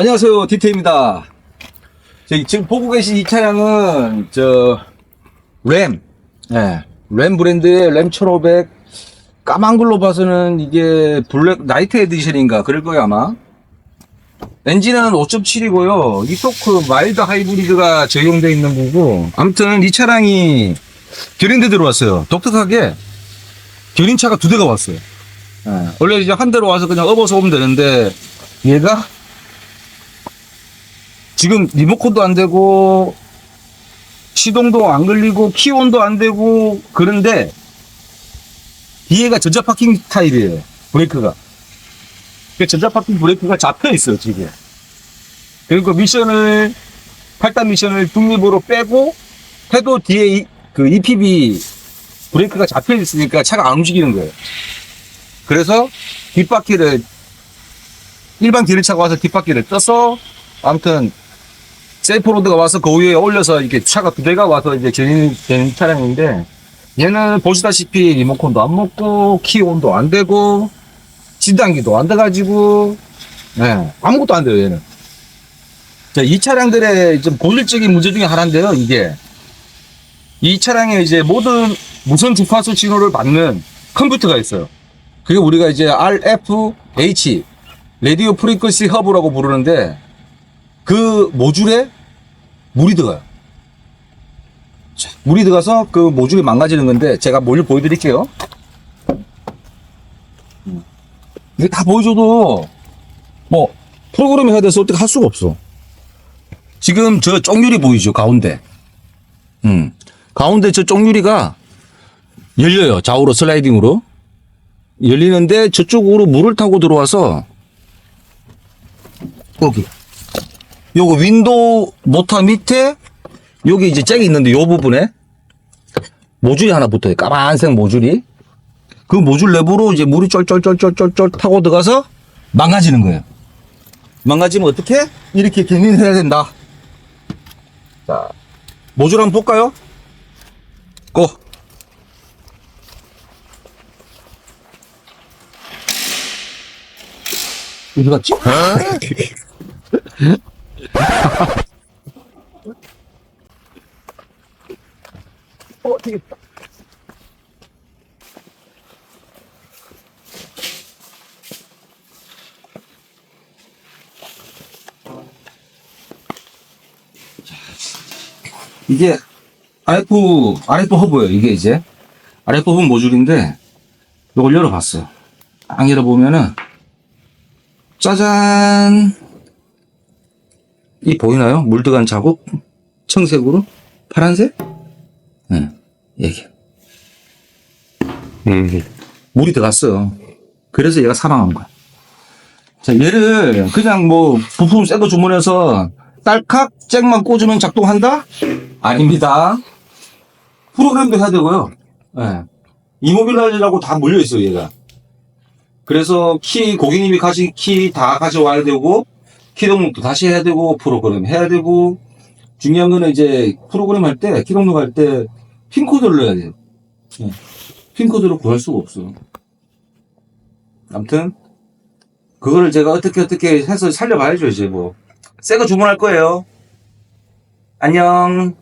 안녕하세요. 디테입니다. 지금 보고 계신 이 차량은 저 램, 예, 램 브랜드의 램 1500 까만 걸로 봐서는 이게 블랙 나이트 에디션인가 그럴 거예요 아마. 엔진은 5.7이고요. 이토크 마일드 하이브리드가 적용되어 있는 거고. 아무튼 이 차량이 견인대 들어왔어요. 독특하게 견인차가 두 대가 왔어요. 예, 원래 이제 한 대로 와서 그냥 업어서 오면 되는데 얘가 지금 리모컨도 안 되고 시동도 안 걸리고 키온도 안 되고 그런데 뒤에가 전자 파킹 타입이에요 브레이크가. 그 전자 파킹 브레이크가 잡혀 있어요 지금. 그리고 미션을 8단 미션을 중립으로 빼고 해도 뒤에 이, 그 EPB 브레이크가 잡혀 있으니까 차가 안 움직이는 거예요. 그래서 뒷바퀴를 일반 기름차가 와서 뒷바퀴를 떠서 아무튼 셀프로드가 와서 그 위에 올려서 이렇게 차가 두 대가 와서 이제 견인된 차량인데 얘는 보시다시피 리모컨도 안 먹고 키 온도 안 되고 진단기도 안 돼가지고 네, 아무것도 안 돼요 얘는. 자, 이 차량들의 좀 고질적인 문제 중에 하나인데요 이게. 이 차량에 이제 모든 무선 주파수 신호를 받는 컴퓨터가 있어요. 그게 우리가 이제 RFH 레디오 프리퀀시 허브라고 부르는데 그 모듈에 물이 들어가요. 자, 물이 들어가서 그 모듈이 망가지는 건데 제가 뭘 보여드릴게요. 음. 이게 다 보여줘도 뭐 프로그램 해야 돼서 어떻게 할 수가 없어. 지금 저 쪽유리 보이죠 가운데. 음 가운데 저 쪽유리가 열려요 좌우로 슬라이딩으로 열리는데 저쪽으로 물을 타고 들어와서 여기 요거 윈도우 모터 밑에 여기 이제 잭이 있는데 요 부분에 모듈이 하나 붙어요. 까만색 모듈이. 그 모듈 내부로 이제 물이 쫄쫄쫄쫄쫄쫄 타고 들어가서 망가지는 거예요. 망가지면 어떻게? 이렇게 견인해야 된다. 자, 모듈 한번 볼까요? 고! 어디 갔지? 이게 RF, RF 허브예요, 이게 이제. RF 허브 모듈인데, 이걸 열어봤어요. 딱 열어보면은, 짜잔! 이 보이나요? 물 들어간 자국? 청색으로? 파란색? 네, 여기. 여기. 물이 들어갔어요. 그래서 얘가 사망한 거야. 자, 얘를 그냥 뭐 부품 새거 주문해서 딸칵 잭만 꽂으면 작동한다? 아닙니다. 프로그램도 해야 되고요. 예. 이모빌라이즈라고 다 물려있어요, 얘가. 그래서 키, 고객님이 가진 키 다 가져와야 되고, 키 등록도 다시 해야 되고, 프로그램 해야 되고, 중요한 거는 이제 프로그램 할 때, 키 등록 할 때, 핀코드를 넣어야 돼요. 예. 핀코드를 구할 수가 없어. 아무튼, 그거를 제가 어떻게 어떻게 해서 살려봐야죠, 이제 뭐. 새 거 주문할 거예요. 안녕.